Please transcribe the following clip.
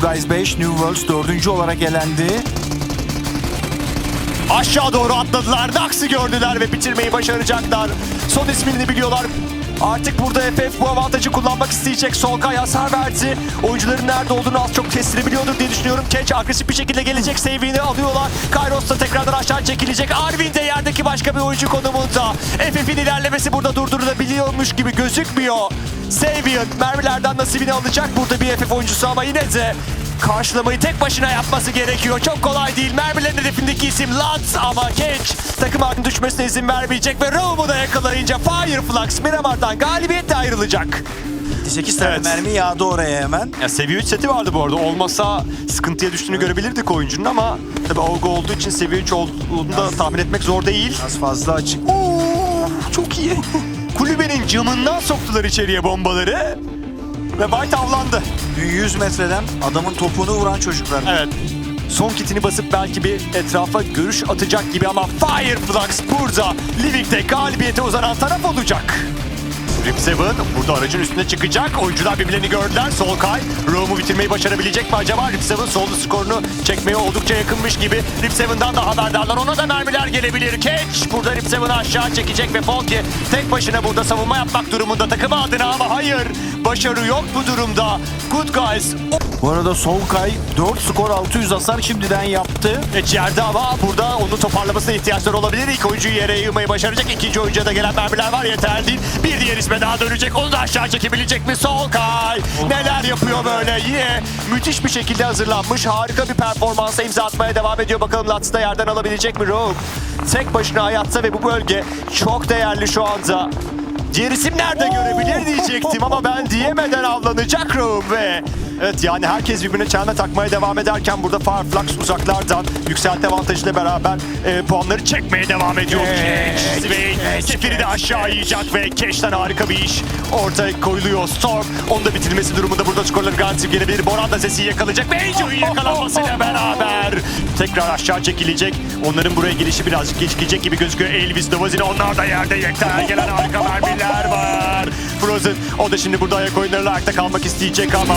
Guys 5, New Worlds dördüncü olarak elendi. Aşağı doğru atladılar. Nax'ı gördüler ve bitirmeyi başaracaklar. Son ismini biliyorlar. Artık burada FF bu avantajı kullanmak isteyecek. Solkay hasar verdi. Oyuncuların nerede olduğunu az çok kestirebiliyordur diye düşünüyorum. Keç agresif bir şekilde gelecek. Save'ini alıyorlar. Kairos da tekrardan aşağı çekilecek. Arvin de yerdeki başka bir oyuncu konumunda. FF'in ilerlemesi burada durdurulabiliyormuş gibi gözükmüyor. Savian mermilerden nasibini alacak burada bir FF oyuncusu ama yine de karşılamayı tek başına yapması gerekiyor. Çok kolay değil. Mermilerin hedefindeki isim Lance ama Kench takım halinin düşmesine izin vermeyecek ve Raum'u da yakalayınca Fireflux Miramar'dan galibiyetle ayrılacak. 8 tane Evet. mermi yağdı oraya hemen. Ya seviye 3 seti vardı bu arada. Olmasa sıkıntıya düştüğünü görebilirdik oyuncunun ama tabii Olga olduğu için seviye 3 olduğunu da tahmin etmek zor değil. Az fazla açık. Oo, çok iyi. Kulübenin camından soktular içeriye bombaları. Ve White avlandı. 100 metreden adamın topunu vuran çocuklar. Evet. Son kitini basıp belki bir etrafa görüş atacak gibi ama Fireflux burada Livik'te galibiyete uzanan taraf olacak. Rip Seven burada aracın üstüne çıkacak. Oyuncular birbirlerini gördüler. Solkay Rome'u bitirmeyi başarabilecek mi acaba? Rip Seven sollu skorunu çekmeye oldukça yakınmış gibi. Rip Seven'dan da haberdarlar. Ona da mermiler gelebilir. Catch burada Rip Seven'ı aşağı çekecek ve Folky tek başına burada savunma yapmak durumunda takımı adına ama hayır. Başarı yok bu durumda. Good guys Bu arada Solkay 4 skor 600 hasar şimdiden yaptı. Geç yerde ama burada onu toparlamasına ihtiyaçları olabilir. İlk oyuncuyu yere yığmayı başaracak. İkinci oyuncuya da gelen mermiler var yeterli değil. Bir diğer isme daha dönecek. Onu da aşağı çekebilecek mi? Solkay neler yapıyor böyle? Yine müthiş bir şekilde hazırlanmış. Harika bir performansa imza atmaya devam ediyor. Bakalım Lats'ı da yerden alabilecek mi Rogue? Tek başına hayatta ve bu bölge çok değerli şu anda. Diğer isim nerede görebilir diyecektim ama ben diyemeden avlanacak Rogue ve Evet yani herkes birbirine çelme takmaya devam ederken burada Fireflux uzaklardan yükselti avantajıyla beraber e, puanları çekmeye devam ediyor. Keş, Sefir'i de aşağı yiyecek ve Keş'ten harika bir iş ortaya koyuluyor. Storm onu da bitirmesi durumunda burada skorları garanti gelebilir. Boran da sesi yakalayacak ve Angel'ın yakalanmasıyla beraber tekrar aşağı çekilecek. Onların buraya gelişi birazcık gecikecek gibi gözüküyor. Elvis Dovazine onlar da yerde yekten gelen harika mermiler var. Frozen o da şimdi burada ayak oyunlarıyla ayakta kalmak isteyecek ama